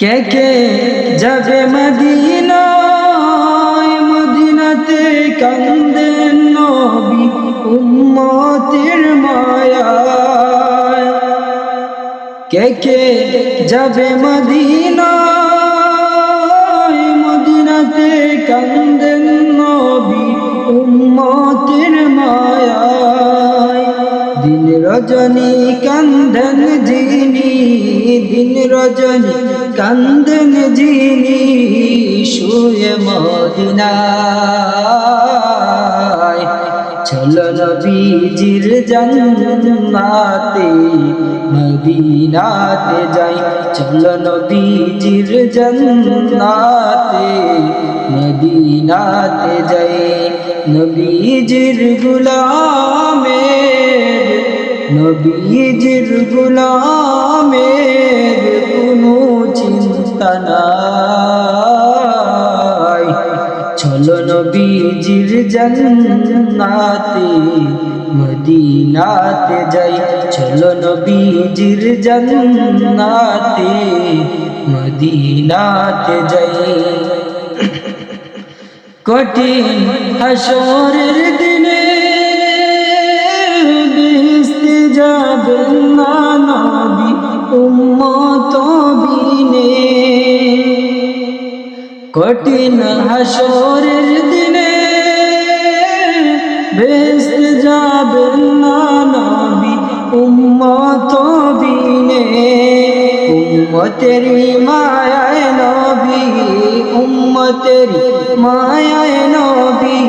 কে কে যাবে মদিনায়? মদিনাতে কান্দেন নবী উম্মতের মায়ায়। কে কে যাবে মদিনায়? মদিনাতে কান্দেন নবী উম্মতের মায়ায়। দিন রজনী কান্দন দিন রজনী কান্দন যিনি শুয়ে মদিনায়। চলো নবীজির জন্নাতে, মদিনাতে যাই। চলো নবীজির জন্নাতে, মদিনাতে যাই। নবীজির গুলামের নবীজির গুলামের কোনো চিন্তা নাই। চলো নবীজির জন্নাতে, মদিনাতে যাই। চলো নবীজির জন্নাতে, মদিনাতে যাই। কঠিন হাসরের কঠিন হাসরের দিনে বেস্ত যাবেন না উম্মত বিনে উম্মতেরি মায়ায় নবী, উম্মতেরি মায়ায় নবী,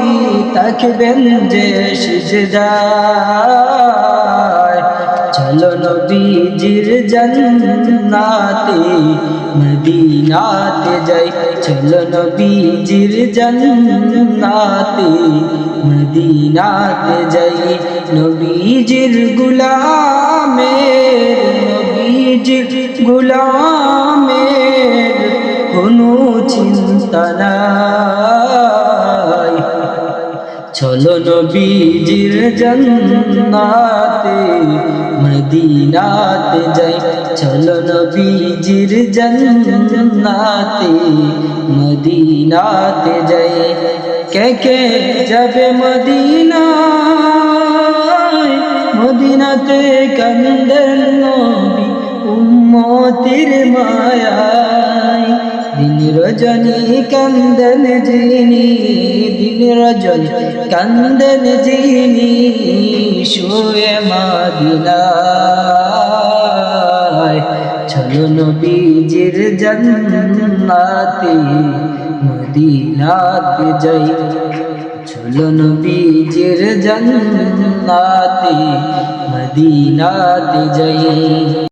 তাকবেন যে সিজদায় চলো নবীজির জন্নাতে, মদিনাতে যাই। চলো নবীজির জন্নাতে, মদিনাতে যাই। নবীজির গুলামের নবীজির গুলামের কোনো চিন্তা নাই। চলো নবীজির জন্নাতে মদিনাতে যাই। চলো নবীজির জন্নাতে, মদিনাতে যাই। কে কে যাবে মদিনা মদিনাতে কান্দেন নবী, উম্মতির মায়া রজনী কান্দন যিনি, দিন রজনী কান্দন যিনি, শুয়ে মাদিনায় চলো নবীজির জন্নাতে মদিনাতে যাই। চলো নবীজির জন্নাতে মদিনাতে যাই।